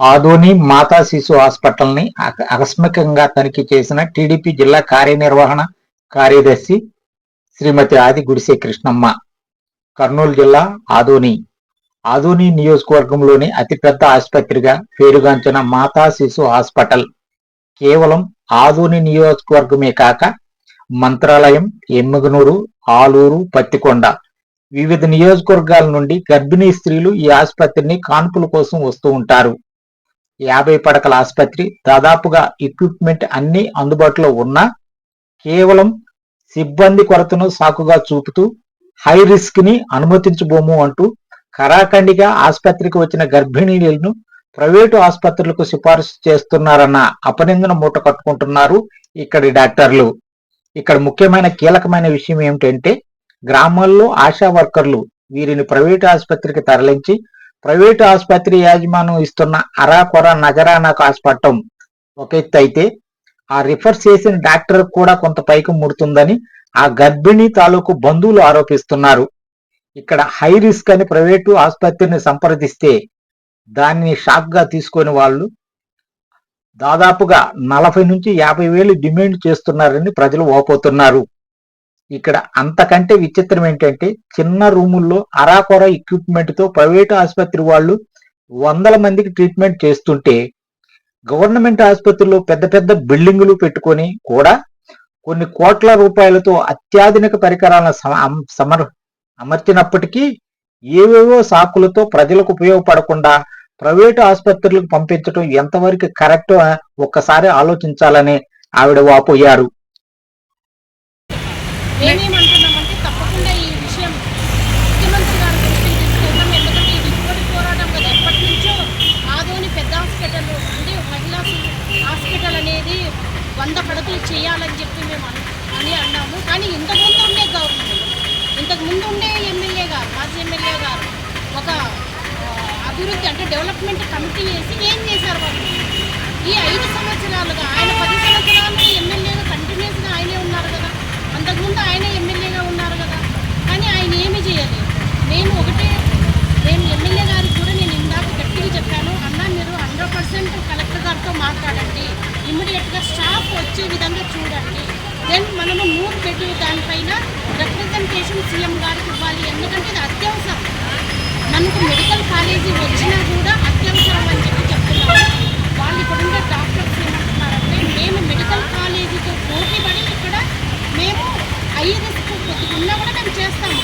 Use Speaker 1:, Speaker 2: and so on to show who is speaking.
Speaker 1: ఆదోని మాతా శిశు హాస్పిటల్ని ఆకస్మికంగా తనిఖీ చేసిన టీడీపీ జిల్లా కార్యనిర్వహణ కార్యదర్శి శ్రీమతి ఆది గుడిసె కృష్ణమ్మ. కర్నూలు జిల్లా ఆదోని. ఆదోని నియోజకవర్గంలోని అతిపెద్ద ఆసుపత్రిగా పేరుగాంచిన మాతా శిశు హాస్పిటల్. కేవలం ఆదోని నియోజకవర్గమే కాక మంత్రాలయం ఎమ్మగనూరు ఆలూరు పత్తికొండ. వివిధ నియోజకవర్గాల నుండి గర్భిణీ స్త్రీలు ఈ ఆసుపత్రిని కాన్పుల కోసం వస్తూ ఉంటారు. యాభై పడకల ఆసుపత్రి దాదాపుగా ఎక్విప్మెంట్ అన్ని అందుబాటులో ఉన్నా కేవలం సిబ్బంది కొరతను సాకుగా చూపుతూ హై రిస్క్ని అనుమతించబోము అంటూ కరాఖండిగా ఆసుపత్రికి వచ్చిన గర్భిణీలను ప్రైవేటు ఆసుపత్రులకు సిఫార్సు చేస్తున్నారన్న అపనిందన మూట కట్టుకుంటున్నారు ఇక్కడి డాక్టర్లు. ఇక్కడ ముఖ్యమైన కీలకమైన విషయం ఏమిటంటే గ్రామాల్లో ఆశా వర్కర్లు వీరిని ప్రైవేటు ఆసుపత్రికి తరలించి ప్రైవేటు ఆసుపత్రి యాజమాన్యం ఇస్తున్న అరాకొర నజరానా కాసుపట్టం ఒక ఎత్తు అయితే ఆ రిఫర్ చేసిన డాక్టర్ కూడా కొంత పైకి ముడుతుందని ఆ గర్భిణీ తాలూకు బంధువులు ఆరోపిస్తున్నారు. ఇక్కడ హై రిస్క్ అని ప్రైవేటు ఆసుపత్రిని సంప్రదిస్తే దానిని షాక్గా తీసుకొని వాళ్ళు దాదాపుగా నలభై నుంచి యాభై వేలు డిమాండ్ చేస్తున్నారని ప్రజలు ఓపోతున్నారు ఇక్కడ అంతకంటే విచిత్రం ఏంటంటే చిన్న రూముల్లో అరాకొర ఎక్విప్మెంట్తో ప్రైవేట్ ఆసుపత్రి వాళ్ళు వందల మందికి ట్రీట్మెంట్ చేస్తుంటే గవర్నమెంట్ ఆసుపత్రిలో పెద్ద పెద్ద బిల్డింగులు పెట్టుకొని కూడా కొన్ని కోట్ల రూపాయలతో అత్యాధునిక పరికరాలను సమర్ అమర్చినప్పటికీ ఏవేవో సాకులతో ప్రజలకు ఉపయోగపడకుండా ప్రైవేటు ఆసుపత్రులకు పంపించడం ఎంతవరకు కరెక్ట్ ఒక్కసారి ఆలోచించాలని ఆవిడ వాపోయారు
Speaker 2: మేమేమంటున్నామంటే తప్పకుండా ఈ విషయం ముఖ్యమంత్రి గారి దృష్టికి తీసుకెళ్తాం ఎందుకంటే ఇది ఇప్పటి పోరాటం కదా ఎప్పటి నుంచో ఆదోని పెద్ద హాస్పిటల్ అంటే మహిళా హాస్పిటల్ అనేది వంద చేయాలని చెప్పి మేము అని అన్నాము. కానీ ఇంతకుముందు ఉండే గవర్నమెంట్ ఇంతకుముందు ఉండే ఎమ్మెల్యే గారు మాజీ ఎమ్మెల్యే గారు ఒక అభివృద్ధి అంటే డెవలప్మెంట్ కమిటీ వేసి ఏం చేశారు? వచ్చే విధంగా చూడండి. దెన్ మనము మూడు బెడ్ దానిపైన రిప్రజెంటేషన్ సీఎం గారికి ఇవ్వాలి. ఎందుకంటే ఇది అత్యవసరం. మనకు మెడికల్ కాలేజీ వచ్చినా కూడా అత్యవసరం అని చెప్పి చెప్తున్నాము వాళ్ళు ఇప్పుడున్న డాక్టర్స్ ఏమంటున్నారంటే మేము మెడికల్ కాలేజీతో పోటీ పడి ఇక్కడ మేము ఐ రిస్క్ కొద్దిగా ఉన్నా కూడా మేము చేస్తాము.